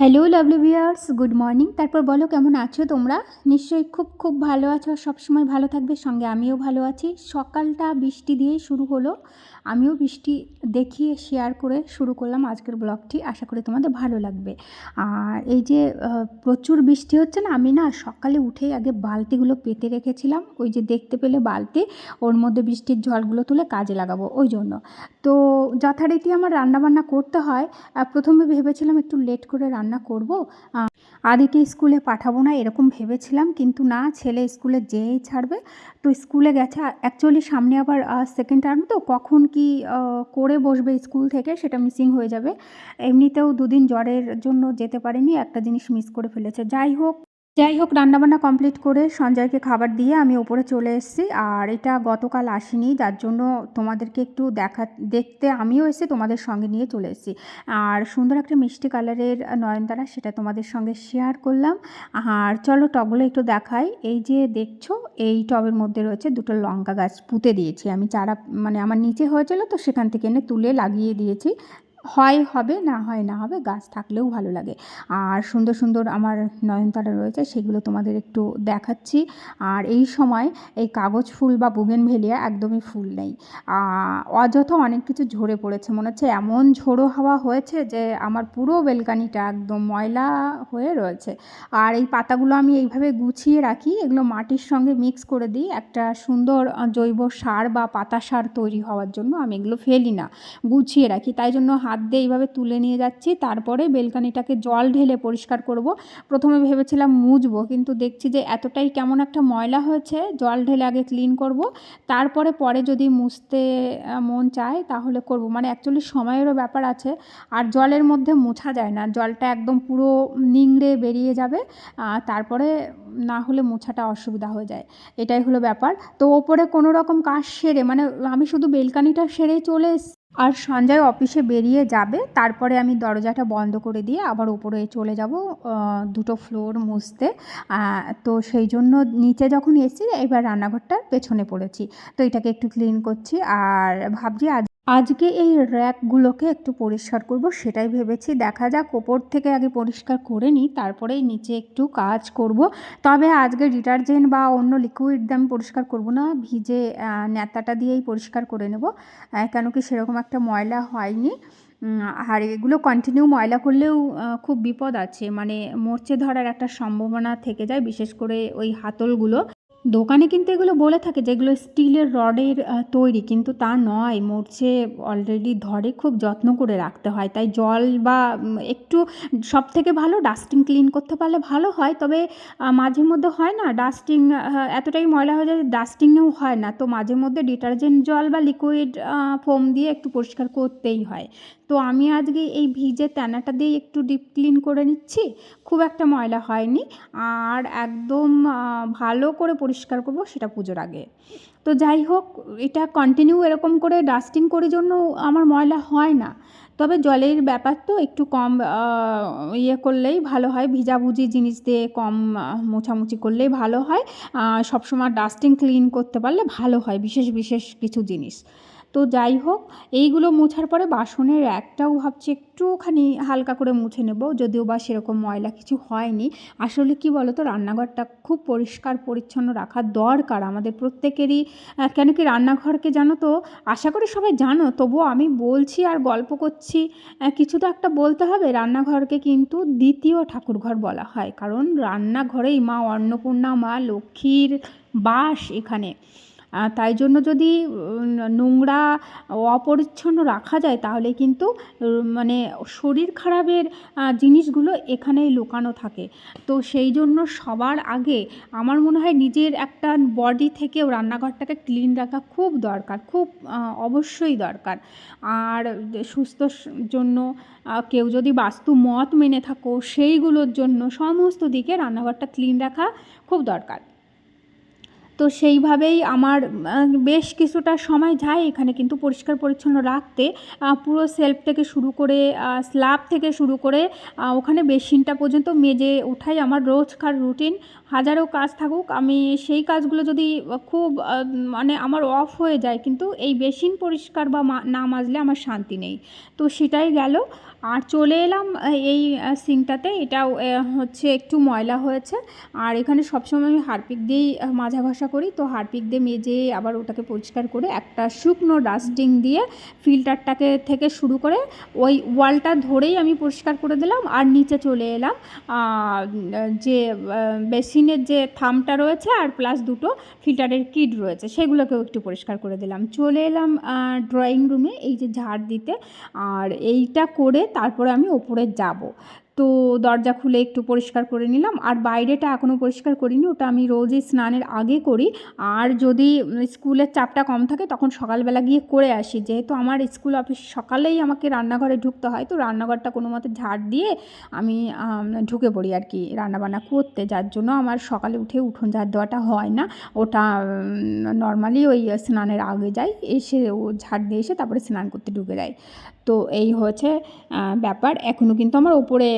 Hello lovely viewers good morning তারপর বলো, কেমন আছো তোমরা? নিশ্চয়ই খুব খুব ভালো আছো আর সবসময় ভালো থাকবে। সঙ্গে আমিও ভালো আছি। সকালটা বৃষ্টি দিয়েই শুরু হলো। আমিও বৃষ্টি দেখিয়ে শেয়ার করে শুরু করলাম আজকের ব্লগটি আশা করি তোমাদের ভালো লাগবে। আর এই যে প্রচুর বৃষ্টি হচ্ছে না, আমি না সকালে উঠেই আগে বালতিগুলো পেতে রেখেছিলাম। ওই যে দেখতে পেলে বালতি, ওর মধ্যে বৃষ্টির জলগুলো তুলে কাজে লাগাবো, ওই জন্য। তো যথারীতি আমার রান্নাবান্না করতে হয়। প্রথমে ভেবেছিলাম একটু লেট করে রান্না করব। আহ, আদিকে স্কুলে পাঠাবো না এরকম ভেবেছিলাম কিন্তু না ছেলে স্কুলে যেয়েই ছাড়বে। তো স্কুলে গেছে অ্যাকচুয়ালি সামনে আবার সেকেন্ড টার্ম তো কখন কি করে বসবে স্কুল থেকে সেটা মিসিং হয়ে যাবে। এমনিতেও দুদিন জ্বরের জন্য যেতে পারেনি একটা জিনিস মিস করে ফেলেছে। যাই হোক যাই হোক রান্নাবান্না কমপ্লিট করে সঞ্জয়কে খাবার দিয়ে আমি ওপরে চলে এসেছি। আর এটা গতকাল আসিনি, যার জন্য তোমাদেরকে একটু দেখা, দেখতে আমিও এসে তোমাদের সঙ্গে নিয়ে চলে এসেছি। আর সুন্দর একটা মিষ্টি কালারের নয়নতারা, সেটা তোমাদের সঙ্গে শেয়ার করলাম। আর চলো টবগুলো একটু দেখাই। এই যে দেখছ, এই টবের মধ্যে রয়েছে দুটো লঙ্কা গাছ পুঁতে দিয়েছি। আমি চারা মানে আমার নিচে হয়েছিল তো সেখান থেকে এনে তুলে লাগিয়ে দিয়েছি। হয়, হবে, না হয়, না হবে, গাছ থাকলেও ভালো লাগে। আর সুন্দর সুন্দর আমার নয়নতারা রয়েছে, সেগুলো তোমাদের একটু দেখাচ্ছি। আর এই সময় এই কাগজ ফুল বা বুগেনভেলিয়া একদমই ফুল নেই। অযথা অনেক কিছু ঝরে পড়েছে, মনে হচ্ছে এমন ঝোড়ো হাওয়া হয়েছে যে আমার পুরো বেলকানিটা একদম ময়লা হয়ে রয়েছে। আর এই পাতাগুলো আমি এইভাবে গুছিয়ে রাখি, এগুলো মাটির সঙ্গে মিক্স করে দিই। একটা সুন্দর জৈব সার বা পাতা সার তৈরি হওয়ার জন্য আমি এগুলো ফেলি না, গুছিয়ে রাখি। তাই জন্য হাত দিয়ে এইভাবে তুলে নিয়ে যাচ্ছি। তারপরে বেলকানিটাকে জল ঢেলে পরিষ্কার করব। প্রথমে ভেবেছিলাম মুছবো, কিন্তু দেখছি যে এতটাই কেমন একটা ময়লা হয়েছে, জল ঢেলে আগে ক্লিন করব। তারপরে পরে যদি মুছতে মন চায় তাহলে করব। মানে অ্যাকচুয়ালি সময়েরও ব্যাপার আছে, আর জলের মধ্যে মোছা যায় না। জলটা একদম পুরো নিংড়ে বেরিয়ে যাবে তারপরে না হলে মোছাটা অসুবিধা হয়ে যায়। এটাই হলো ব্যাপার। তো ওপরে কোনো রকম কাজ সেরে মানে আমি শুধু বেলকানিটা সেরেই চলে আর সঞ্জয় অফিসে বেরিয়ে যাবে, তারপরে আমি দরজাটা বন্ধ করে দিয়ে আবার উপরে চলে যাব দুটো ফ্লোর মুছতে। তো সেই জন্য নিচে যখন এসেছি, এবার রান্নাঘরটার পেছনে পড়েছি। তো এটাকে একটু ক্লিন করছি, আর ভাবছি আজ আজকে এই র্যাকগুলোকে একটু পরিষ্কার করব, সেটাই ভেবেছি। দেখা যাক, ওপর থেকে আগে পরিষ্কার করে নিই, তারপরেই নিচে একটু কাজ করব। তবে আজকে ডিটারজেন্ট বা অন্য লিকুইড দিয়ে আমি পরিষ্কার করব না, ভিজে ন্যাতাটা দিয়েই পরিষ্কার করে নেব। কেন কি সেরকম একটা ময়লা হয়নি। আর এগুলো কন্টিনিউ ময়লা করলেও খুব বিপদ আছে। মানে মরচে ধরার একটা সম্ভাবনা থেকে যায়, বিশেষ করে ওই হাতলগুলো। দোকানে কিন্তু এগুলো বলে থাকে যেগুলো স্টিলের রডের তৈরি। কিন্তু তা নয়, মরচে অলরেডি ধরে খুব যত্ন করে রাখতে হয়। তাই জল বা একটু সব থেকে ভালো ডাস্টিং ক্লিন করতে পারলে ভালো হয়। তবে মাঝে মধ্যে হয় না ডাস্টিং এতটাই ময়লা হয়ে যায় ডাস্টিংয়েও হয় না। তো মাঝে মধ্যে ডিটারজেন্ট জল বা লিকুইড ফোম দিয়ে একটু পরিষ্কার করতেই হয়। তো আমি আজকে এই ভিজে তেনাটা দিয়ে একটু ডিপ ক্লিন করে নিচ্ছি। খুব একটা ময়লা হয়নি। আর একদম ভালো করে পরিষ্কার করব, সেটা পুজোর আগে। তো যাই হোক, এটা কন্টিনিউ এরকম করে ডাস্টিং করে জন্য আমার ময়লা হয় না। তবে জলের ব্যাপার তো একটু কম ইয়ে করলেই ভালো হয়, ভিজাভুজি জিনিস দিয়ে কম মোছামুছি করলেই ভালো হয়। সবসময় ডাস্টিং ক্লিন করতে পারলে ভালো হয়, বিশেষ বিশেষ কিছু জিনিস। তো যাই হোক, এইগুলো মোছার পরে বাসনের একটাও ভাবছি একটুখানি হালকা করে মুছে নেব, যদিও বা সেরকম ময়লা কিছু হয়নি। আসলে কি বলো তো রান্নাঘরটা খুব পরিষ্কার পরিচ্ছন্ন রাখা দরকার আমাদের প্রত্যেকেরই। কেন কি রান্নাঘরকে জানো তো, আশা করি সবাই জানো, তবুও আমি বলছি আর গল্প করছি। কিছু তো একটা বলতে হবে, রান্নাঘরকে কিন্তু দ্বিতীয় ঠাকুরঘর বলা হয়, কারণ রান্নাঘরেই মা অন্নপূর্ণা, মা লক্ষ্মীর বাস এখানে। তাই জন্য যদি নোংরা অপরিচ্ছন্ন রাখা যায়, তাহলে কিন্তু মানে শরীর খারাপের জিনিসগুলো এখানেই লুকানো থাকে। তো সেই জন্য সবার আগে আমার মনে হয় নিজের একটা বডি থেকেও রান্নাঘরটাকে ক্লিন রাখা খুব দরকার, খুব অবশ্যই দরকার। আর সুস্থ জন্য কেউ যদি বাস্তু মত মেনে থাকো, সেইগুলোর জন্য সমস্ত দিকে রান্নাঘরটা ক্লিন রাখা খুব দরকার। তো সেইভাবেই আমার বেশ কিছুটা সময় যায় এখানে কিন্তু পরিষ্কার পরিচ্ছন্ন রাখতে। পুরো সেলফ থেকে শুরু করে স্ল্যাব থেকে শুরু করে ওখানে বেসিনটা পর্যন্ত মেজে ওঠাই আমার রোজকার রুটিন হাজারো কাজ থাকুক, আমি সেই কাজগুলো যদি খুব মানে আমার অফ হয়ে যায়, কিন্তু এই বেসিন পরিষ্কার বা না মাজলে আমার শান্তি নেই। তো সেটাই গেল। আর চলে এলাম এই সিঙ্কটাতে এটাও হচ্ছে একটু ময়লা হয়েছে। আর এখানে সবসময় আমি হারপিক দিয়েই মাজা ঘষা করি। তো হারপিক দিয়ে মেজে আবার ওটাকে পরিষ্কার করে একটা শুকনো ডাস্টিং দিয়ে ফিল্টারটাকে থেকে শুরু করে ওই ওয়ালটা ধরেই আমি পরিষ্কার করে দিলাম। আর নিচে চলে এলাম। যে বেসিনের যে থামটা রয়েছে আর প্লাস দুটো ফিল্টারের কিট রয়েছে, সেগুলোকেও একটু পরিষ্কার করে দিলাম। চলে এলাম ড্রয়িং রুমে, এই যে ঝাড় দিতে। আর এইটা করে তারপরে আমি ওপরে যাব। তো দরজা খুলে একটু পরিষ্কার করে নিলাম। আর বাইরেটা এখনও পরিষ্কার করিনি, ওটা আমি রোজই স্নানের আগে করি। আর যদি স্কুলের চাপটা কম থাকে, তখন সকালবেলা গিয়ে করে আসি। যেহেতু আমার স্কুল অফিস সকালেই আমাকে রান্নাঘরে ঢুকতে হয়, তো রান্নাঘরটা কোনো মতে ঝাড় দিয়ে আমি ঢুকে পড়ি আর কি রান্নাবান্না করতে। যার জন্য আমার সকালে উঠে উঠোন ঝাড় দেওয়াটা হয় না। ওটা নর্মালি ওই স্নানের আগে যাই, এসে ও ঝাড় দিয়ে এসে তারপরে স্নান করতে ঢুকে যায় তো এই আহ, ব্যাপার। এখনও কিন্তু আমার ওপরে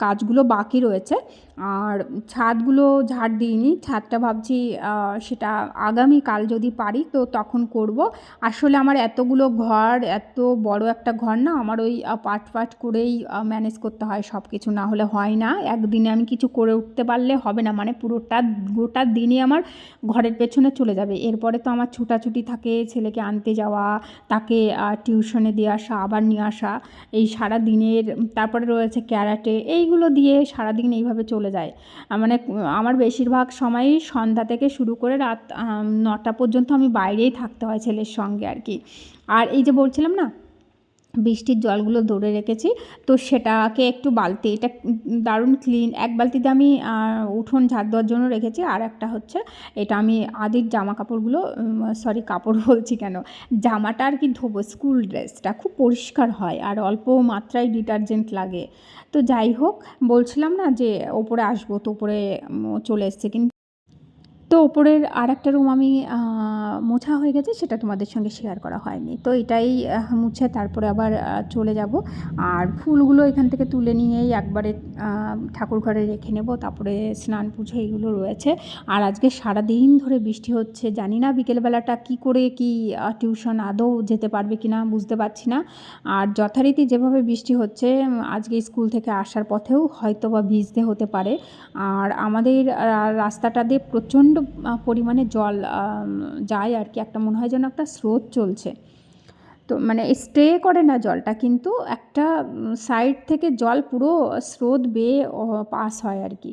কাজগুলো বাকি রয়েছে। আর ছাদগুলো ঝাড় দিইনি। ছাদটা ভাবছি সেটা আগামীকাল যদি পারি তো তখন করব। আসলে আমার এতগুলো ঘর এত বড় একটা ঘর না আমার ওই পাট পাট করেই ম্যানেজ করতে হয় সব কিছু না হলে হয় না। একদিনে আমি কিছু করে উঠতে পারলে হবে না। মানে পুরোটা গোটা দিনই আমার ঘরের পেছনে চলে যাবে। এরপরে তো আমার ছুটাছুটি থাকে ছেলেকে আনতে যাওয়া তাকে টিউশনে আসা আবার নিয়ে আসা, এই সারা দিনের তারপরে রয়েছে ক্যারাটে, এইগুলো দিয়ে সারা দিন এইভাবে চলে যায়। মানে আমার বেশিরভাগ সময়ই সন্ধ্যা থেকে শুরু করে রাত নটা পর্যন্ত আমি বাইরেই থাকতে হয় ছেলের সঙ্গে আর কি। আর এই যে বলছিলাম না বৃষ্টির জলগুলো ধরে রেখেছি। তো সেটাকে একটু বালতি, এটা দারুণ ক্লিন এক বালতিতে আমি উঠোন ঝাড় দেওয়ার জন্য রেখেছি। আর একটা হচ্ছে, এটা আমি আদির জামা কাপড়গুলো সরি কাপড় বলছি কেন, জামাটা আর কি ধোবো স্কুল ড্রেসটা খুব পরিষ্কার হয় আর অল্প মাত্রায় ডিটারজেন্ট লাগে। তো যাই হোক, বলছিলাম না যে ওপরে আসব, তো ওপরে চলে এসছে, কিন্তু তো ওপরের আর একটা রুম আমি মোছা হয়ে গেছে, সেটা তোমাদের সঙ্গে শেয়ার করা হয়নি। তো এটাই মুছে তারপরে আবার চলে যাব। আর ফুলগুলো এখান থেকে তুলে নিয়েই একবারে ঠাকুর ঘরে রেখে নেব। তারপরে স্নান পুজো এগুলো রয়েছে। আর আজকে সারা দিন ধরে বৃষ্টি হচ্ছে। জানি না বিকেলবেলাটা কি করে, কি টিউশন আদৌ যেতে পারবে কি না বুঝতে পারছি না। আর যথারীতি যেভাবে বৃষ্টি হচ্ছে আজকে স্কুল থেকে আসার পথেও হয়তো বা ভিজতে হতে পারে। আর আমাদের রাস্তাটা দিয়ে প্রচণ্ড আহ, পরিমাণে জল যায় আর কি। একটা মনে হয় যেন একটা স্রোত চলছে। তো মানে স্প্রে করে না জলটা কিন্তু একটা সাইড থেকে জল পুরো স্রোত বেয়ে পাস হয় আর কি।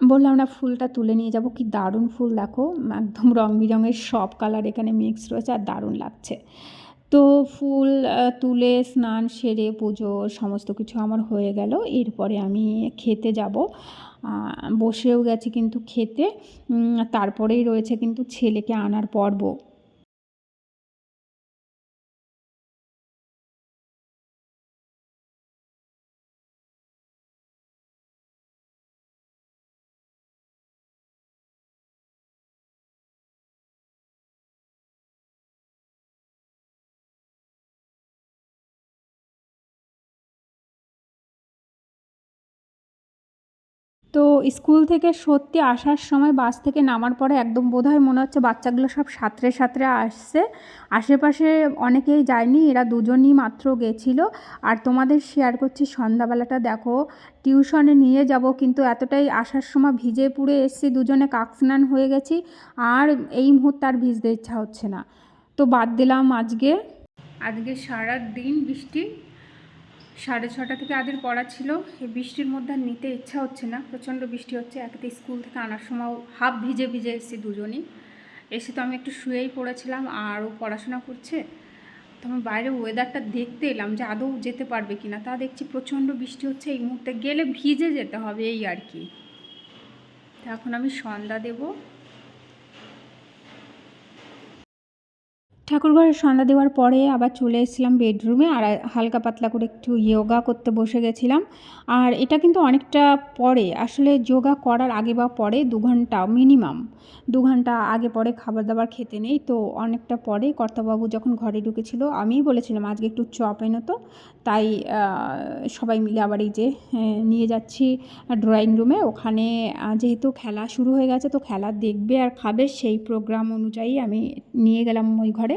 বললাম না ফুলটা তুলে নিয়ে যাব। কি দারুণ ফুল দেখো। একদম রং বেরঙের সব কালার এখানে মিক্স রয়েছে আর দারুণ লাগছে। তো ফুল তুলে স্নান সেরে পুজো সমস্ত কিছু আমার হয়ে গেল। এরপরে আমি খেতে যাব। বসেও গেছি কিন্তু খেতে। তারপরেই রয়েছে কিন্তু ছেলেকে আনার পর্ব। তো স্কুল থেকে সত্যি আসার সময় বাস থেকে নামার পরে একদম বোধহয় মনে হচ্ছে বাচ্চাগুলো সব সাঁতরে সাঁতরে আসছে। আশেপাশে অনেকেই যায়নি, এরা দুজনই মাত্র গেছিল। আর তোমাদের শেয়ার করছি সন্ধ্যাবেলাটা, দেখো টিউশনে নিয়ে যাব, কিন্তু এতটাই আসার সময় ভিজে পুড়ে এসছি, দুজনে কাক স্নান হয়ে গেছি, আর এই মুহূর্তে আর ভিজতে ইচ্ছা হচ্ছে না। তো বাদ দিলাম আজকে। আজকে সারা দিন বৃষ্টি সাড়ে ছটা থেকে আদের পড়া ছিল। এই বৃষ্টির মধ্যে আর নিতে ইচ্ছা হচ্ছে না। প্রচণ্ড বৃষ্টি হচ্ছে একেতে স্কুল থেকে আনার সময় হাফ ভিজে ভিজে এসেছি দুজনই। এসে তো আমি একটু শুয়েই পড়েছিলাম, আর ও পড়াশোনা করছে। তো আমি বাইরে ওয়েদারটা দেখতে এলাম যে আদৌ যেতে পারবে কি না তা দেখছি প্রচণ্ড বৃষ্টি হচ্ছে, এই মুহূর্তে গেলে ভিজে যেতে হবে, এই আর কি। তো এখন আমি সন্ধ্যা দেবো। ঠাকুরঘরে সন্ধ্যা দেওয়ার পরে আবার চলে এসেছিলাম বেডরুমে আর হালকা পাতলা করে একটু যোগা করতে বসে গেছিলাম। আর এটা কিন্তু অনেকটা পরে। আসলে যোগা করার আগে বা পরে দু ঘণ্টা মিনিমাম। দু ঘণ্টা আগে পরে খাবার দাবার খেতে নেই। তো অনেকটা পরে কর্তাবাবু যখন ঘরে ঢুকেছিল, আমিই বলেছিলাম, আজকে একটু চপ এনো তো। তাই সবাই মিলে আবার এই যে নিয়ে যাচ্ছি ড্রয়িং রুমে। ওখানে যেহেতু খেলা শুরু হয়ে গেছে, তো খেলা দেখবে আর খাবে সেই প্রোগ্রাম অনুযায়ী আমি নিয়ে গেলাম ওই ঘরে।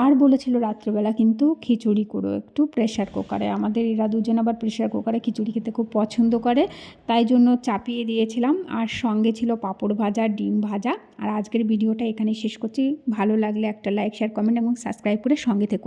আর বলেছিল রাত্রেবেলা, কিন্তু খিচুড়ি করো একটু প্রেশার কুকারে আমাদের এরা দুজন আবার প্রেশার কুকারে খিচুড়ি খেতে খুব পছন্দ করে, তাই জন্য চাপিয়ে দিয়েছিলাম। আর সঙ্গে ছিল পাঁপড় ভাজা, ডিম ভাজা। আর আজকের ভিডিওটা এখানে শেষ করছি। ভালো লাগলে একটা লাইক শেয়ার কমেন্ট এবং সাবস্ক্রাইব করে সঙ্গে থেকো।